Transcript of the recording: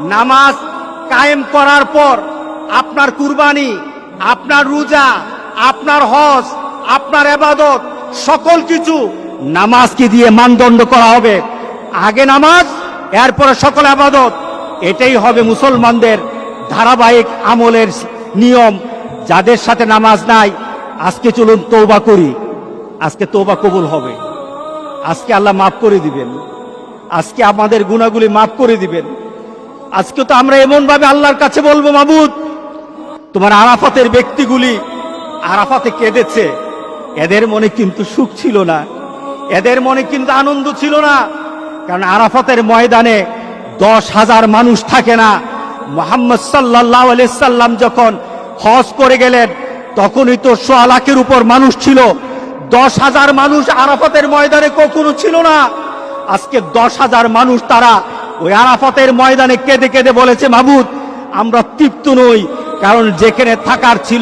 নামাজ কায়েম করার পর আপনার কুরবানি, আপনার রোজা, আপনার হজ, আপনার এবাদত সকল কিছু নামাজকে দিয়ে মানদণ্ড করা হবে। আগে নামাজ, এরপরে সকল আবাদত। এটাই হবে মুসলমানদের ধারাবাহিক আমলের নিয়ম। যাদের সাথে নামাজ নাই, আজকে চলুন তৌবা করি। আজকে তৌবা কবুল হবে। আজকে আল্লাহ মাফ করে দিবেন। আজকে আমাদের গুণাগুলি মাফ করে দিবেন। আজকে তো আমরা এমন ভাবে আল্লাহর কাছে বলব, মাবুদ, তোমার আরাফাতের ব্যক্তিগুলি আরাফাতে কেঁদেছে। এদের মনে কিন্তু সুখ ছিল না। এদের মনে কিন্তু আনন্দ ছিল না। কারণ আরাফাতের ময়দানে দশ হাজার মানুষ থাকে না। মোহাম্মদ সাল্লাহ সাল্লাম যখন হজ করে গেলেন, তখনই তো সোয়া উপর মানুষ ছিল। দশ হাজার মানুষ আরাফাতের ময়দানে কখনো ছিল না। আজকে দশ হাজার মানুষ তারা ওই আরাফাতের ময়দানে কেঁদে কেঁদে বলেছে মাবুদ আমরা তৃপ্ত নই কারণ যেখানে থাকার ছিল